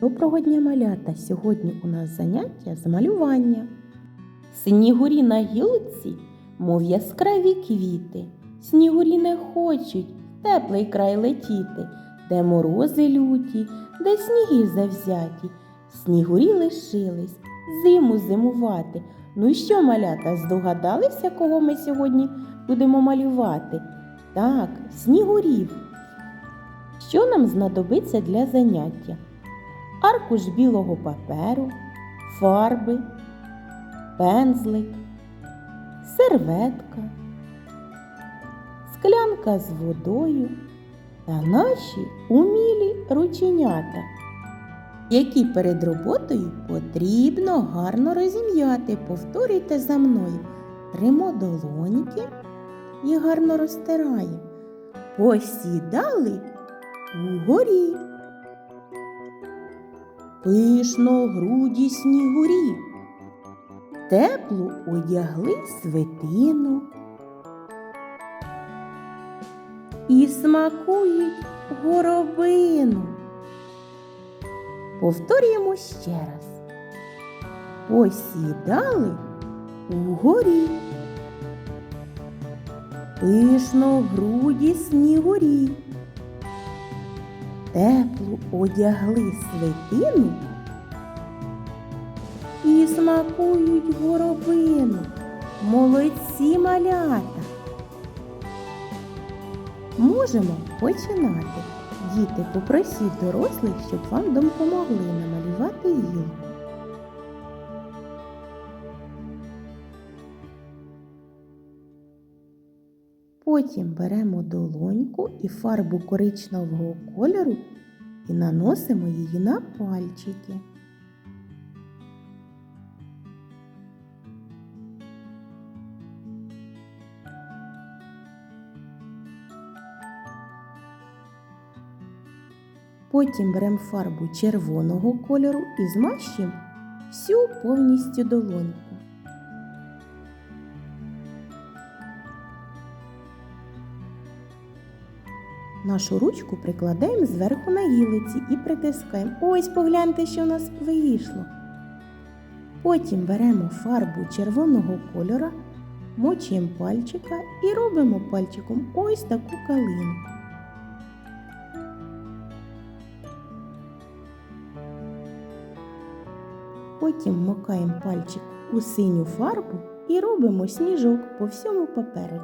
Доброго дня, малята! Сьогодні у нас заняття з малювання. Снігурі на гілці, мов яскраві квіти. Снігурі не хочуть в теплий край летіти, де морози люті, де сніги завзяті. Снігурі лишились зиму зимувати. Ну і що, малята, здогадалися, кого ми сьогодні будемо малювати? Так, снігурів. Що нам знадобиться для заняття? Аркуш білого паперу, фарби, пензлик, серветка, склянка з водою та наші умілі рученята, які перед роботою потрібно гарно розім'яти. Повторюйте за мною. Тримо долоньки і гарно розтираємо. Посідали угорі. Пишно груді снігурі, теплу одягли свитину і смакують горобину. Повторюємо ще раз. Посідали угорі. Пишно груді снігурі теплу одягли свитину і смакують горобину. Молодці малята. Можемо починати. Діти, попросіть дорослих, щоб вам допомогли намалювати гілку. Потім беремо долоньку і фарбу коричневого кольору і наносимо її на пальчики. Потім беремо фарбу червоного кольору і змащуємо всю повністю долоньку. Нашу ручку прикладаємо зверху на гілиці і притискаємо. Ось погляньте, що у нас вийшло. Потім беремо фарбу червоного кольора, мочуємо пальчика і робимо пальчиком ось таку калинку. Потім вмокаємо пальчик у синю фарбу і робимо сніжок по всьому паперу.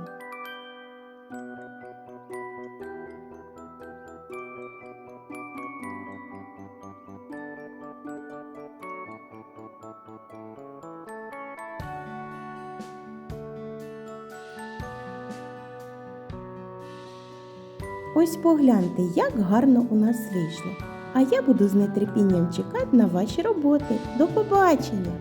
Ось погляньте, як гарно у нас вийшло. А я буду з нетерпінням чекати на ваші роботи. До побачення!